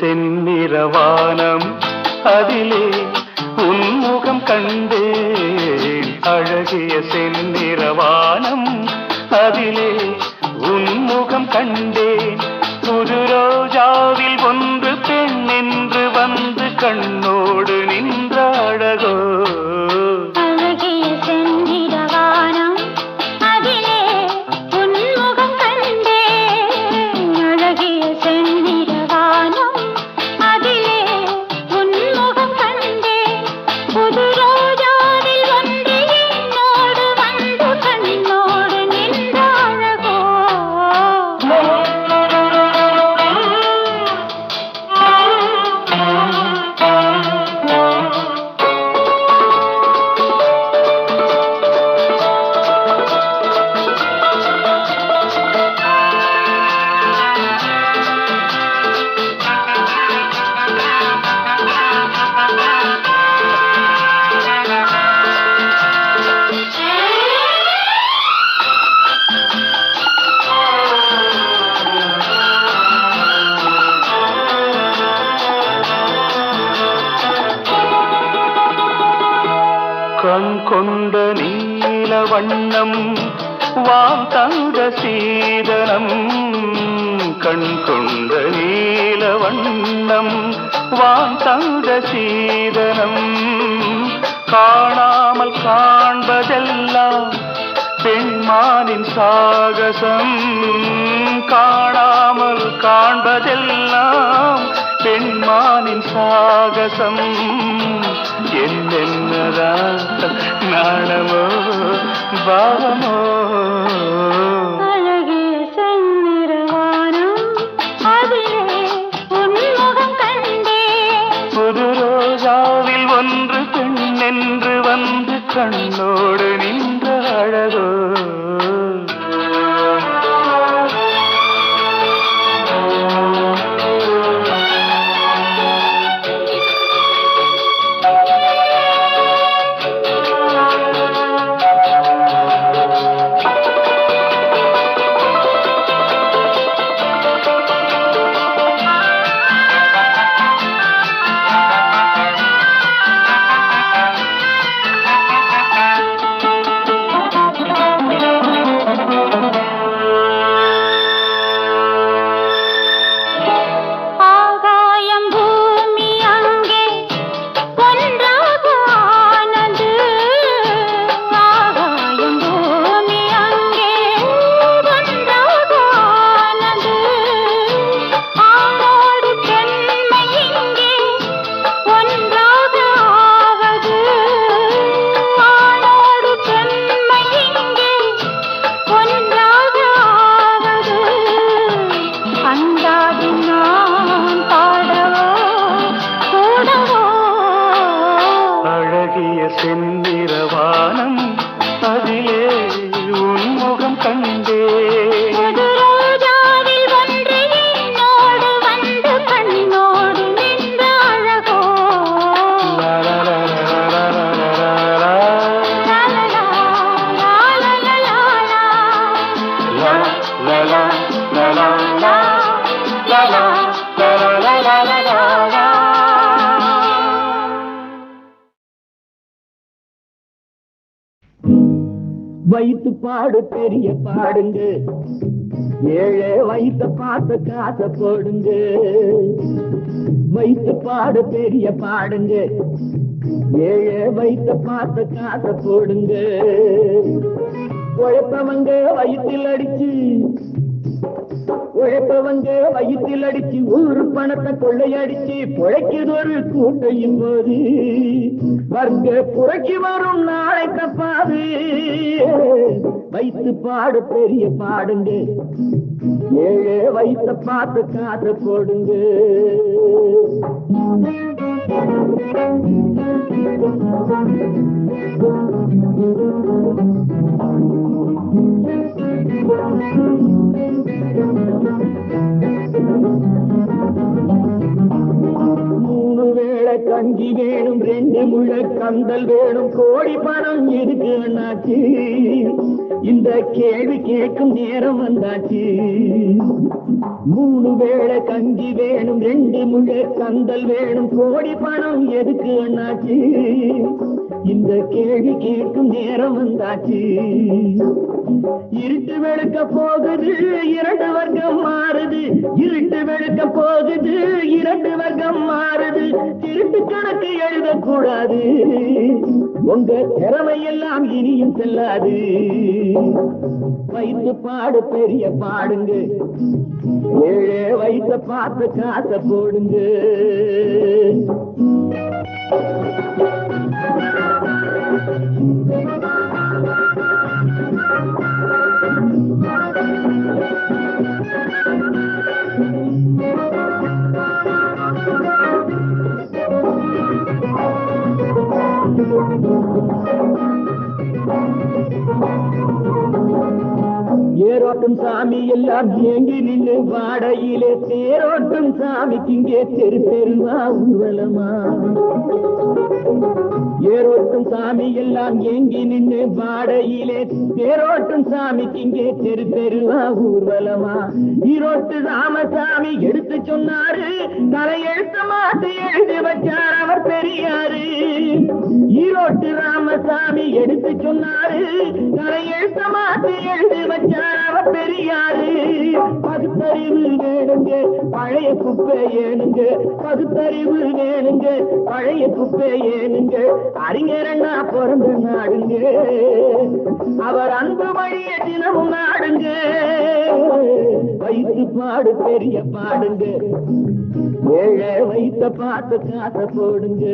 செந்நிறவானம். அதிலே உன்முகம் கண்டேன். அழகிய செந்நிறவானம். அதிலே உன்முகம் கண்டேன். புது ரோஜாவில் ஒன்று பெண் என்று வந்து கண்ணோடு கொண்ட நீல வண்ணம் வாம் தந்த சீதனம். கண் கொண்ட நீல வண்ணம் வாம் தந்த சீதனம். காணாமல் காண்பதெல்லாம் பெண்மானின் சாகசம். காணாமல் காண்பதெல்லாம் பெண்மானின் சாகசம். என்னென்னதான் நாணமோ பாவமோ? அழகிய வைத்து பாடு பெரிய பாடுங்க. ஏழே வைத்த பார்த்த காச போடுங்க. வைத்து பாடு பெரிய பாடுங்க. ஏழே வைத்த பார்த்த காசை போடுங்க. உழைப்பவங்க வயிற்றில் அடிச்சு உழைப்பவங்க வயிற்றில் அடிச்சு ஊர் பணத்தை கொள்ளையடிச்சு பிழைக்குதொரு கூட்டையும் போது வர்க்க புரட்சி வரும் நாளை தப்பாது வைத்து பாடு பெரிய பாடுங்க. ஏழே வைத்த பார்த்து காத்து போடுங்க. மூணு கஞ்சி வேணும் ரெண்டு முழ கந்தல் வேணும் கோடி பணம் இருக்கு அண்ணாச்சி. இந்த கேள்வி கேட்கும் நேரம் வந்தாச்சு. மூணு வேளை கஞ்சி வேணும் ரெண்டு முழ கந்தல் வேணும் கோடி பணம் எதுக்கு அண்ணாச்சி? இந்த கேள்வி கேட்கும் நேரம் வந்தாச்சு. இருட்டு வெளுக்க போகுது இரண்டு வர்க்கம் மாறுது. இருட்டு வெளுக்க போகுது இரண்டு வர்க்கம் மாறுது. திருட்டு கணக்கு எழுதக்கூடாது. உங்க திறமை எல்லாம் இனியும் செல்லாது. வைத்து பாடு பெரிய பாடுங்க. ஏழே வைத்த பார்த்து காசை போடுங்க. தேரோட்டும் சாமி எல்லாம் ஏங்கி நின்று வாடையிலே தேரோட்டும் சாமிக்கு இங்கே தெரு பெருமா ஊர்வலமா ஏரோட்டும் சாமி எல்லாம் ஏங்கி நின்று வாடையிலே தேரோட்டும் சாமிக்கு இங்கே தெரு பெருமா ஊர்வலமா ஈரோட்டு ராமசாமி எடுத்து சொன்னாரு தலையெழுத்த மாத்து எழுதி வச்சார் அவர் பெரியாரு ஈரோட்டு ராமசாமி எடுத்து சொன்னாரு தலையெழுத்த மாத்து எழுதி வச்சார் அவர் பெரியாரு பகுத்தறிவு வேணுங்க பழைய குப்பை ஏனுங்க பகுத்தறிவு வேணுங்க பழைய குப்பை ஏனுங்க அறிஞரண்ணா பிறந்த நாடுங்க அவர் அன்பு வழிய தினமும் நாடுங்க வைத்து பாடு பெரிய பாடுங்க ஏழை வைத்த பார்த்து காசை போடுங்க.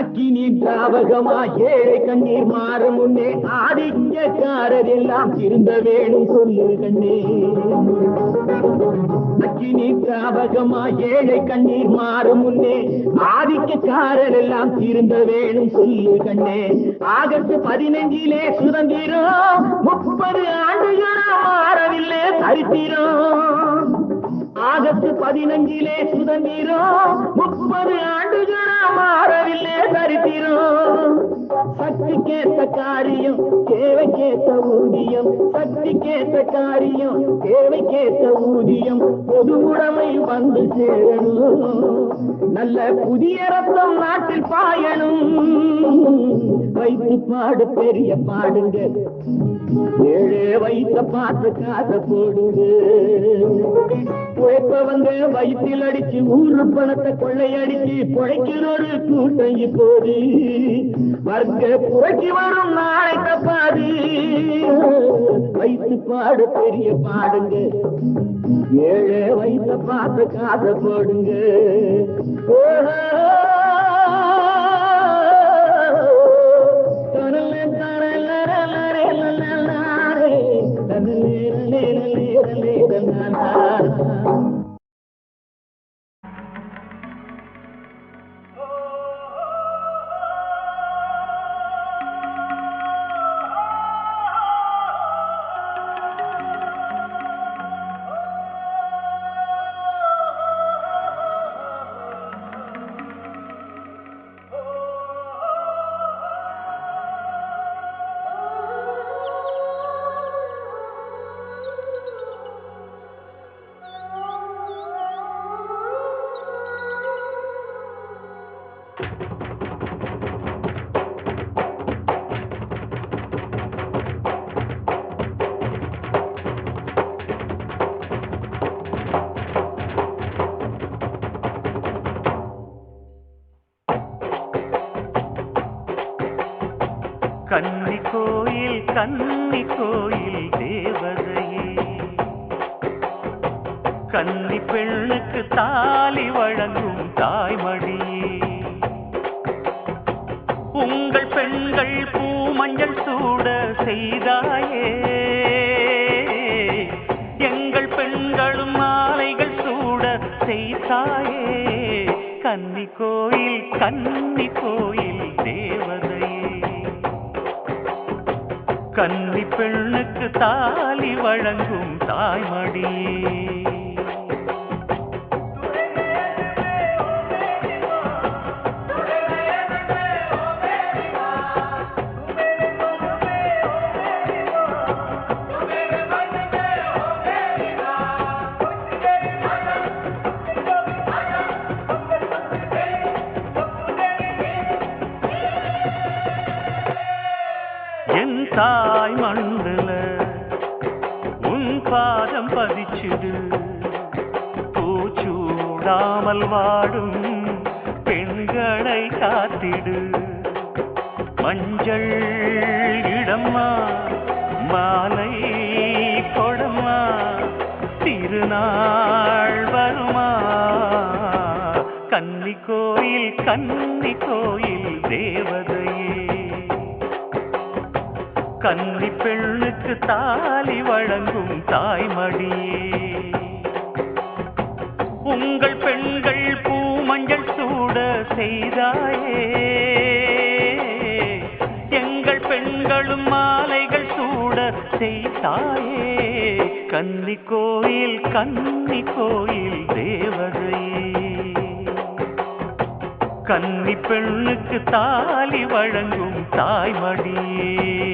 அக்கினி ஏழை கண்ணீர் மாற முன்னே ஆதிக்கக்காரர் எல்லாம் திருந்த வேணும் சொல்லு கண்ணே. அக்கினி தாவகமா ஏழை கண்ணீர் மாற முன்னே ஆதிக்கக்காரர் எல்லாம் திருந்த வேணும் சொல்லு கண்ணே. ஆகஸ்ட் பதினஞ்சிலே சுதந்திரம் முப்பது ஆண்டுகளா மாறவில்லை சரித்திரம் ஆகஸ்ட் பதினஞ்சிலே சுதந்திரம் முப்பது ஆண்டுகளா மாறவில்லை சரித்திரம். சக்திக்கேத்த காரியம் தேவைக்கேத்த ஊதியம். சக்திக்கேத்த காரியம் தேவைக்கேத்த ஊதியம். பொது உடைமை வந்து சேரணும். நல்ல புதிய ரத்தம் நாட்டில் பாயணும். வைத்து பாடு பெரிய பாடுங்க. ஏழே வைத்த பாட்டு காத போடுங்க. உழைப்பவங்க வயிற்றில் அடிச்சு ஊரு பணத்தை கொள்ளையடிச்சு பொழைக்கிற ஒரு கூட்டை இப்போது வர்க்க புரட்சி வரும் நாளை தப்பாதி வைத்து பாடு பெரிய பாடுங்க. ஏழை வைத்த பார்த்து காசை போடுங்க. ஓஹோ கன்னி கோயில் பெண்ணுக்கு தாலி வழங்கும் தாய்மடியே. தாலி வழங்கும் தாய்மடியே. உங்கள் பெண்கள் பூமஞ்சள் சூட செய்தாயே. எங்கள் பெண்களும் மாலைகள் சூட செய்தாயே. கன்னி கோயில் கன்னி கோயில் தேவதையே. கன்னி பெண்ணுக்கு தாலி வழங்கும் தாய்மடியே.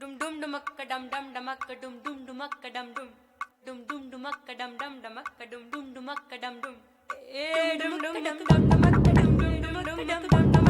Dum dum dumakka dum dum dumakka dum dum dumakka dum dum. Dum dum dumakka dum dum dumakka dum dum dumakka dum dum. Eh dum dum dum dum dumakka dum dum dum dum dum dum dumakka dum dum